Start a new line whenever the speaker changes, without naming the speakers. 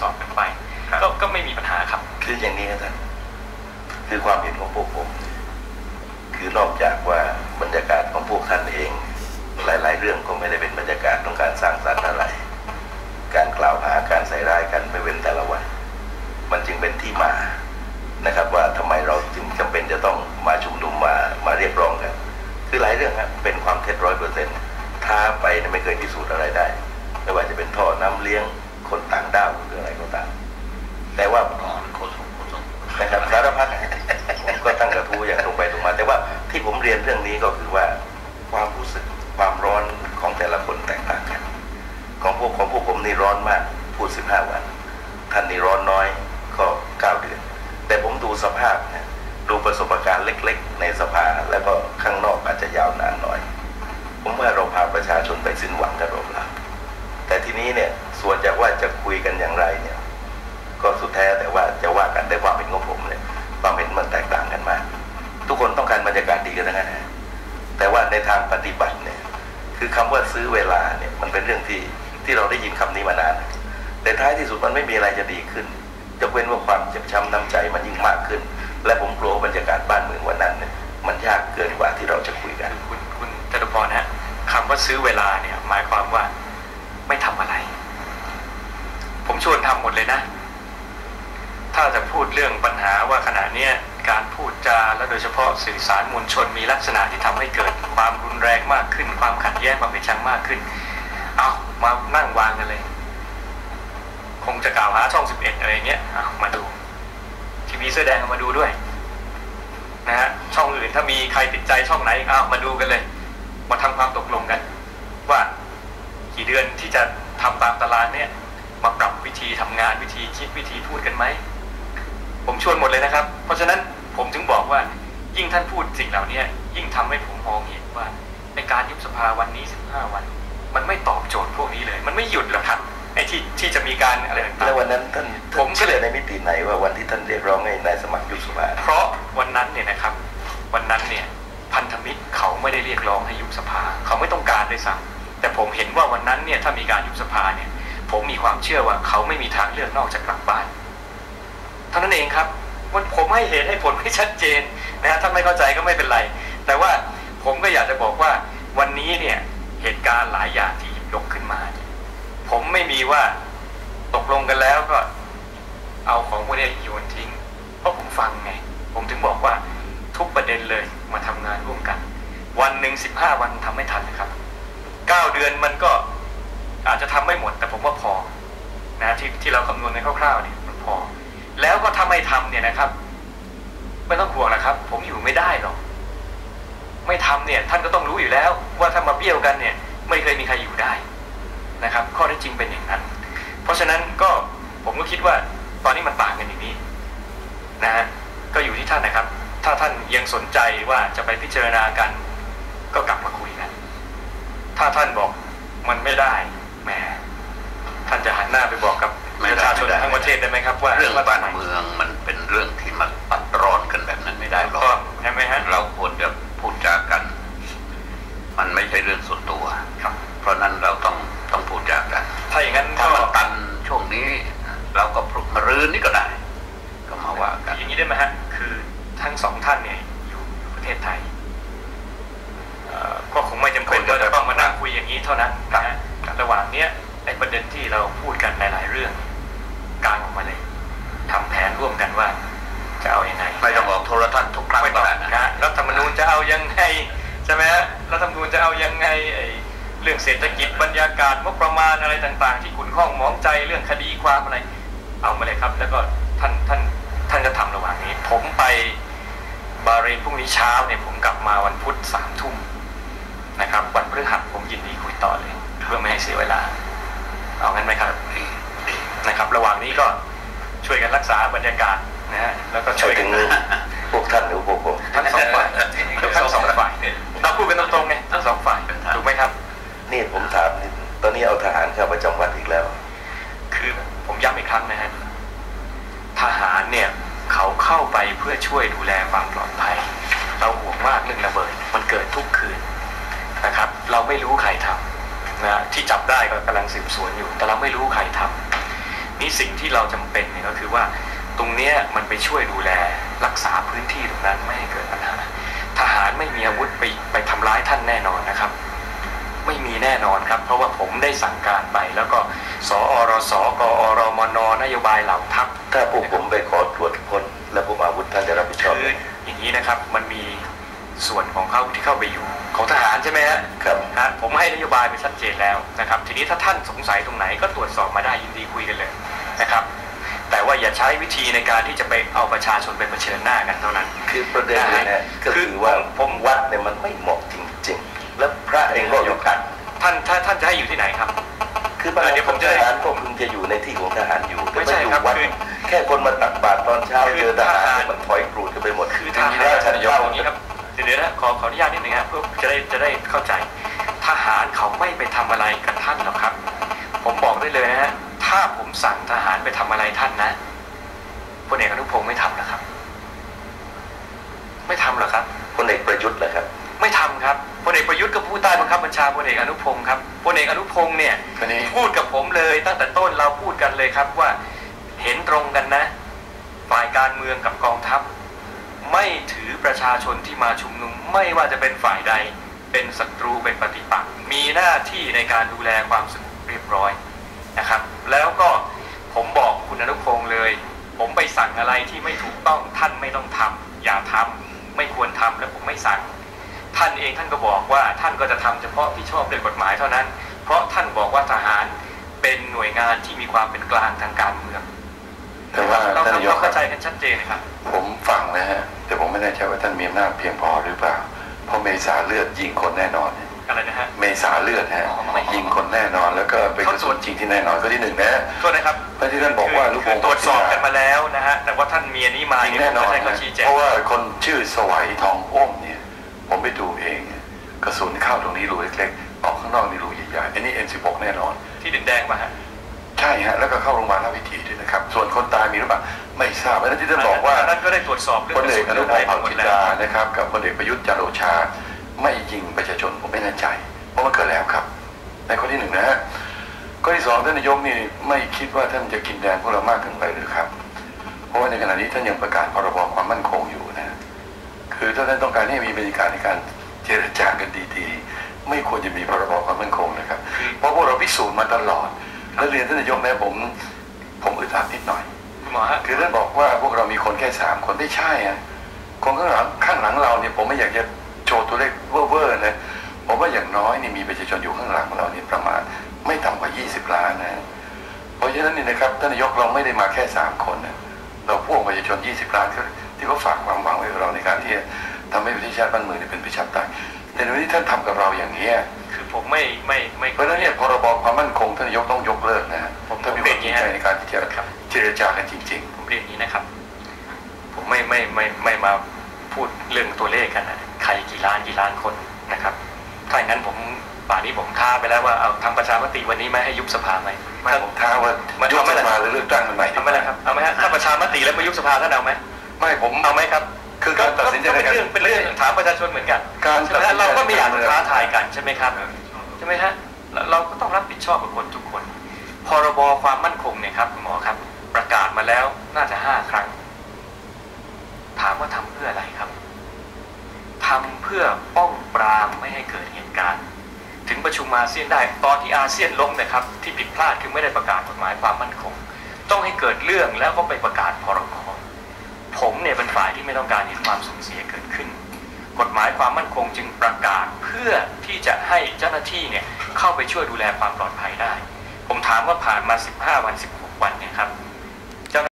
สอบกันไปก็ก็ไม่มีปัญหาครับ
คืออย่างนี้นะท่านคือความเห็นของพวกผม คือนอกจากว่าบรรยากาศของพวกท่านเอง หลาย ๆ เรื่องก็ไม่ได้เป็นบรรยากาศของการสร้างสรรค์อะไร การกล่าวหาการใส่ร้ายกันไม่เว้นแต่ละวัน มันจึงเป็นที่มานะครับ ว่าทำไมเราจึงจำเป็นจะต้องมาชุมนุมมามาเรียกร้องกันคือหลายเรื่องครับเป็นความเท็จร้อยเปอร์เซ็นต์ท้าไปเนี่ยไม่เคยพิสูจน์อะไรได้ ไม่ว่าจะเป็นท่อน้ำเลี้ยง คนต่างด้าวหรืออะไรก็ตาม แต่ว่า
ก่อนโคศกโคศก
นะครับสารพัดผมก็ตั้งกระทู้อย่างตรงไปตรงมา แต่ว่าที่ผมเรียนเรื่องนี้ก็คือว่าความรู้สึกความร้อนของแต่ละคนแตกต่างกัน ของพวกของพวกผมนี่ร้อนมากพูดสิบห้าวัน ท่านนี่ร้อนน้อยก็เก้าเดือน แต่ผมดูสภาพนะดูประสบการณ์เล็ก ๆ ในสภาแล้วก็ข้างนอกอาจจะยาวนานหน่อย ผมว่าเราพาประชาชนไปสิ้นหวังกันหรอกแล้ว แต่ทีนี้เนี่ยส่วนจากว่าจะคุยกันอย่างไรเนี่ย ก็สุดแท้แต่ว่าจะว่ากันได้ความเห็นของผมเนี่ยความเห็นมันแตกต่างกันมากทุกคนต้องการบรรยากาศดีกันทั้งนั้นแต่ว่าในทางปฏิบัติเนี่ย คือคำว่าซื้อเวลาเนี่ยมันเป็นเรื่องที่ที่เราได้ยินคำนี้มานาน แต่ท้ายที่สุดมันไม่มีอะไรจะดีขึ้นยกเว้นว่าความเจ็บช้ำน้ำใจมันยิ่งมากขึ้น และผมกลัวบรรยากาศบ้านเมืองวันนั้นเนี่ยมันยากเกินกว่าที่เราจะคุยกัน
คุณคุณจตุพรฮะคำว่าซื้อเวลาเนี่ย หมายความว่าไม่ทำอะไร ผมชวนทำหมดเลย นะ ถ้าจะพูดเรื่องปัญหาว่าขณะเนี้ยการพูดจาและโดยเฉพาะสื่อสารมวลชนมีลักษณะที่ทำให้เกิดความรุนแรงมากขึ้น ความขัดแย้งความเป็นชังมากขึ้น เอามานั่งวางกันเลย คงจะกล่าวหาช่องสิบเอ็ดอะไรเงี้ยเอามาดูทีวีเสื้อแดงเอามาดูด้วยนะฮะช่องอื่นถ้ามีใครติดใจช่องไหนอ้าวมาดูกันเลย มาทำความตกลงกัน ว่ากี่เดือนที่จะทำตามตารางเนี่ยมาปรับ วิธีทำงานวิธีคิดวิธีพูดกันไหม ผมชวนหมดเลยนะครับ เพราะฉะนั้นผมถึงบอกว่ายิ่งท่านพูดสิ่งเหล่านี้ยิ่งทำให้ผมมองเห็นว่า ในการยุบสภาวันนี้ 15 วัน มันไม่ตอบโจทย์พวกนี้เลย มันไม่หยุดหรอกครับไอ้ที่ที่จะมีการอะไรต่างๆ
แล้ววันนั้นท่าน
ผมก็
เชื่
เลย
อในมิติไหนว่าวันที่ท่านเรียกร้องให้นายสมัครยุบสภา
เพราะวันนั้นเนี่ยนะครับ วันนั้นเนี่ยพันธมิตรเขาไม่ได้เรียกร้องให้ยุบสภา เขาไม่ต้องการด้วยซ้ำแต่ผมเห็นว่าวันนั้นเนี่ยถ้ามีการยุบสภาเนี่ย ผมมีความเชื่อว่าเขาไม่มีทางเลือกนอกจากกลับบ้านเท่านั้นเองครับวันผมให้เหตุให้ผลไม่ชัดเจนนะฮะถ้าไม่เข้าใจก็ไม่เป็นไร แต่ว่าผมก็อยากจะบอกว่าวันนี้เนี่ยเหตุการณ์หลายอย่างที่หยิบยกขึ้นมาเนี่ยผมไม่มีว่าตกลงกันแล้วก็ เอาของพวกนี้โยนทิ้ง เพราะผมฟังไง ผมถึงบอกว่าทุกประเด็นเลยมาทำงานร่วมกัน วันหนึ่งสิบห้าวันทำไม่ทันนะครับเก้าเดือนมันก็ อาจจะทำไม่หมด แต่ผมว่าพอนะที่ที่เราคำนวณในคร่าวๆเนี่ยมันพอ แล้วก็ถ้าไม่ทำเนี่ยนะครับ ไม่ต้องห่วงนะครับ ผมอยู่ไม่ได้หรอกไม่ทำเนี่ย ท่านก็ต้องรู้อยู่แล้ว ว่าถ้ามาเบี้ยวกันเนี่ย ไม่เคยมีใครอยู่ได้นะครับ ข้อท็จจริงเป็นอย่างนั้น เพราะฉะนั้นก็ผมก็คิดว่าตอนนี้มันต่างกันอย่างนี้นะฮะก็อยู่ที่ท่านนะครับ ถ้าท่านยังสนใจว่าจะไปพิจารณากัน ก็กลับมาคุยกัน ถ้าท่านบอกมันไม่ได้ หมท่านจะหันหน้าไปบอกกับ
ไม่
ประ
ได้
ชาชน
ไม่ได้
ทั้งประเทศได้ไหมครับว่า
เรื่อง
ว่า
บ้าน
ทำไม
เมืองมันเป็นเรื่องที่มาปัดร้อนกันแบบนั้นไม่ได้หรอก
ก็ใช่ไหมฮะ
เราควรจะพูดจากัน มันไม่ใช่เรื่องส่วนตัว
ครับ
เพราะนั้นเราต้องต้องพูดจากัน
ถ้าอย่างนั้น
ถ้า
ก็
มันตันช่วงนี้ เราก็ปลุกมารืนนี่ก็ได้ ก็มาว่ากัน
อย่างนี้ได้ไหมฮะคือทั้งสองท่านเนี่ยอยู่อยู่ประเทศไทยเอ่อก็คงไม่จำเป็นว่าจะต้องมานั่งคุยอย่างนี้เท่านั้นนะฮะระหว่างเนี้ย ไอ้ประเด็นที่เราพูดกันหลาย ๆ เรื่องกลางออกมาเลยทำแผนร่วมกันว่า จะเอาอยัางไง
ไม่ต้องบอกโทรทัศน์ทุกครั้ง
ไม่
ก็
ต้อง
ได้
นะ
นะ
ฮะรัฐธรรมนูญจะเอายังไงใช่ไหมฮะรัฐธรรมนูญจะเอายังไงไอ้เรื่องเศรษฐกิจบรรยากาศงบประมาณอะไรต่าง ๆ ที่ขุนข้องหมองใจเรื่องคดีความอะไร เอามาเลยครับ แล้วก็ท่านท่านท่านจะทำระหว่างนี้ ผมไปบาห์เรนพรุ่งนี้เช้าเนี่ยผมกลับมาวันพุธสามทุ่มนะครับ วันพฤหัสผมยินดีคุยต่อเลย เพื่อไม่ให้เสียเวลา เอางั้นไหมครับ
ดีดี
นะครับ ระหว่างนี้ก็ช่วยกันรักษาบรรยากาศนะฮะแล้วก็ช่วย
ถึ
กัน
งพวกท่านหรือพวกผม
ทั้งสองฝ่ายทั้งสองฝ่ายเราพูดกันตรงๆไงทั้งสองฝ่ายถูกไหมครับ
นี่ผมถามนิดตอนนี้เอาทหารเข้าประจำวันอีกแล้ว
คือผมย้ำอีกครั้งนะฮะทหารเนี่ยเขาเข้าไปเพื่อช่วยดูแลความปลอดภัย เราห่วงมากเรื่องระเบิด มันเกิดทุกคืนนะครับ เราไม่รู้ใครทำ นะที่จับได้ก็กำลังสืบสวนอยู่ แต่เราไม่รู้ใครทำนี่สิ่งที่เราจำเป็นเนี่ยก็คือว่าตรงเนี้ยมันไปช่วยดูแลรักษาพื้นที่ตรงนั้นไม่ให้เกิดปัญหาทหารไม่มีอาวุธไปไปทำร้ายท่านแน่นอนนะครับ ไม่มีแน่นอนครับ เพราะว่าผมได้สั่งการไป แล้วก็สอรสกอรมนนโยบายเหล่าทัพ
ถ้าพวกผมไปขอตรวจค้น และผมอาวุธท่านจะรับผิดชอบ
คื
ไห
อ
ม
อย่างนี้นะครับมันมี ส่วนของเขาที่เข้าไปอยู่ของทหารใช่ไหมฮะ
ครับ
ฮะผมให้นโยบายไปชัดเจนแล้วนะครับ ทีนี้ถ้าท่านสงสัยตรงไหนก็ตรวจสอบมาได้ยินดีคุยกันเลยนะครับ แต่ว่าอย่าใช้วิธีในการที่จะไปเอาประชาชนไปเผชิญหน้ากันเท่านั้น
คือประเด็นเลยนะก็
คือ
คือว่า
ผมผม
วัดเนี่ยมันไม่เหมาะจริง ๆ แล้วพระเองก็อยู่กัน
ท่านถ้าท่านจะให้อยู่ที่ไหนครับ
คือปัญ
เดี๋
หา
ยว
ข
ผ
อ
ม
ง
จะ
ทหารก็คุณจะอยู่ในที่ของทหารอยู่แต่
ไม่ใช่
อยู่
ครับ
วัด
คือ
แค่คนมาตักบาตรตอนเช้า
คือ
เจอทหาร ได้
จะได้เข้าใจ ทหารเขาไม่ไปทำอะไรกับท่านหรอกครับ ผมบอกได้เลยนะฮะถ้าผมสั่งทหารไปทำอะไรท่านนะพลเอกอนุพงศ์ไม่ทำนะครับ ไม่ทำหรอกครับ
คนเอกประยุทธ์เหรอครับ
ไม่ทำครับพลเอกประยุทธ์กับผู้ใต้บังคับบัญชาพลเอกอนุพงศ์ครับพลเอกอนุพงศ์เนี่ย
คนนี้
พูดกับผมเลยตั้งแต่ต้นเราพูดกันเลยครับว่าเห็นตรงกันนะ ฝ่ายการเมืองกับกองทัพ ไม่ถือประชาชนที่มาชุมนุมไม่ว่าจะเป็นฝ่ายใด เป็นศัตรูเป็นปฏิปักษ์มีหน้าที่ในการดูแลความสงบเรียบร้อยนะครับ แล้วก็ผมบอกคุณอนุพงศ์เลย ผมไปสั่งอะไรที่ไม่ถูกต้องท่านไม่ต้องทำอย่าทำไม่ควรทำและผมไม่สั่ง ท่านเองท่านก็บอกว่าท่านก็จะทำเฉพาะที่ชอบด้วยกฎหมายเท่านั้น เพราะท่านบอกว่าทหารเป็นหน่วยงานที่มีความเป็นกลางทางการเมือง
แต่ว่า
เรา
ท่านนาย
เรา
กค
เข้า
รับ
ใจกันชัดเจนนะครับ
ผมฟังนะฮะแต่ผมไม่แน่ใจว่าท่านมีอำนาจเพียงพอหรือเปล่า เพราะเมษาเลือดยิงคนแน่นอน
อะไรนะฮะ
เมษาเลือดฮะ
อ๋อ
ยิงคนแน่นอน แล้วก็เป็นกระสุนจริงที่แน่นอนก็ที่หนึ่งนะ
โทษนะครับ
และที่ท่านบอกว่าลูก
คื
ว
องตรวจสอบกันมาแล้วนะฮะแต่ว่าท่านมีอันนี้มา
จริง
เนี่ย
แน่
ผม
นอน
จะให้เขา
นะ
ชี้แจง
เพราะว่าคนชื่อสวัยทองอ้มเนี่ย ผมไปดูเองเนี่ยกระสุนเข้าตรงนี้รูเล็กๆออกข้างนอกนี่รูใหญ่ๆอันนี้ N16 แน่นอน
ที่ดินแดงมาฮะ
ใช่ฮะแล้วก็เข้าโรงพยาบาลราชวิถีด้วยนะครับ ส่วนคนตายมีหรือเปล่าไม่ทราบเพราะฉะนั้นที่ท่านบอกว่า
ท่านก็ได้ตรวจสอบเรื่อง
พลเอกอนุพงศ์เผ่า
หมด
จิน
แล้ว
ดานะครับ กับพลเอกประยุทธ์จันทร์โอชา ไม่ยิงประชาชนผมไม่แน่ใจ เพราะมันเกิดแล้วครับ ในข้อที่หนึ่งนะฮะข้อที่สองท่านนายกนี่ไม่คิดว่าท่านจะกินแดงพวกเรามากเกินไปหรือครับ เพราะว่าในขณะนี้ท่านยังประกาศพรบความมั่นคงอยู่นะ คือถ้าท่านต้องการให้มีบรรยากาศในการเจรจากันดีๆ ไม่ควรจะมีพรบความมั่นคงนะครับ เพราะพวกเราพิสูจน์มาตลอด และเรียนท่านนายกนะผมผมอึดอัดนิดหน่อย
คุณหมอฮะ
คือท่านบอกว่าพวกเรามีคนแค่สามคนไม่ใช่อะคนข้างหลังข้างหลังเราเนี่ยผมไม่อยากจะโชว์ตัวเลขเว่อร์ๆนะผมว่าอย่างน้อยนี่มีประชาชนอยู่ข้างหลังเราเนี่ยประมาณไม่ต่ำกว่า 20 ล้านนะ เพราะฉะนั้นนี่นะครับท่านนายกเราไม่ได้มาแค่สามคนนะเราพ่วงประชาชน 20 ล้านที่ที่เขาฝากความหวังไว้กับเราในการที่จะทำให้ประเทศชาติบ้านเมืองเนี่ยเป็นประชาธิปไตยแต่ในวันนี้ท่านทำกับเราอย่างนี้ย
คือ ผมไม่ไม่ไม่
เพราะฉะนั้นเนี่ยพรบความมั่นคงท่านนายกต้องยกเลิกนะถ้ามีความจริงใจในการที่จะเจรจากันจริง ๆ
ผมเรียนอย่างนี้นะครับ ผมไม่ไม่ไม่ไม่มาพูดเรื่องตัวเลขกันนะใครกี่ล้านกี่ล้านคนนะครับ ถ้าอย่างนั้นผมป่านนี้ผมท้าไปแล้วว่าเอาทำประชามติวันนี้ไหมให้ยุบสภาไหม
ไม่ผมท้าว่า
มัน
ยุบ
ทำไม่
ส
ได้
ภาหรือเลือกตั้งกันใหม่
ทำไหมล่ะครับเอาไหมฮะถ้าประชามติแล้วไม่ยุบสภาท่านเอาไหม
ไม่ผม
เอาไหมครับ
คือการตัดสินใจ
ก็
ใน
เป็น
การ
เรื่องเป็นเรื่องถามประชาชนเหมือนกัน
การ
ใช่ไหม
ตัด
ฮะ
สินใจ
เราก็ไม่อยากจะท้าทายกันใช่ไหมครับใช่ไหมฮะเราก็ต้องรับผิดชอบกับคนทุกคน พรบความมั่นคงเนี่ยครับคุณหมอครับ ประกาศมาแล้วน่าจะห้าครั้ง ถามว่าทำเพื่ออะไรครับทำเพื่อป้องปรามไม่ให้เกิดเหตุการณ์ ถึงประชุมอาเซียนได้ตอนที่อาเซียนล้มนะครับ ที่ผิดพลาดคือไม่ได้ประกาศกฎหมายความมั่นคง ต้องให้เกิดเรื่องแล้วก็ไปประกาศพรกผมเนี่ยเป็นฝ่ายที่ไม่ต้องการเห็นความสูญเสียเกิดขึ้น กฎหมายความมั่นคงจึงประกาศเพื่อที่จะให้เจ้าหน้าที่เนี่ยเข้าไปช่วยดูแลความปลอดภัยได้ ผมถามว่าผ่านมา 15 วัน 16 วันเนี่ยครับ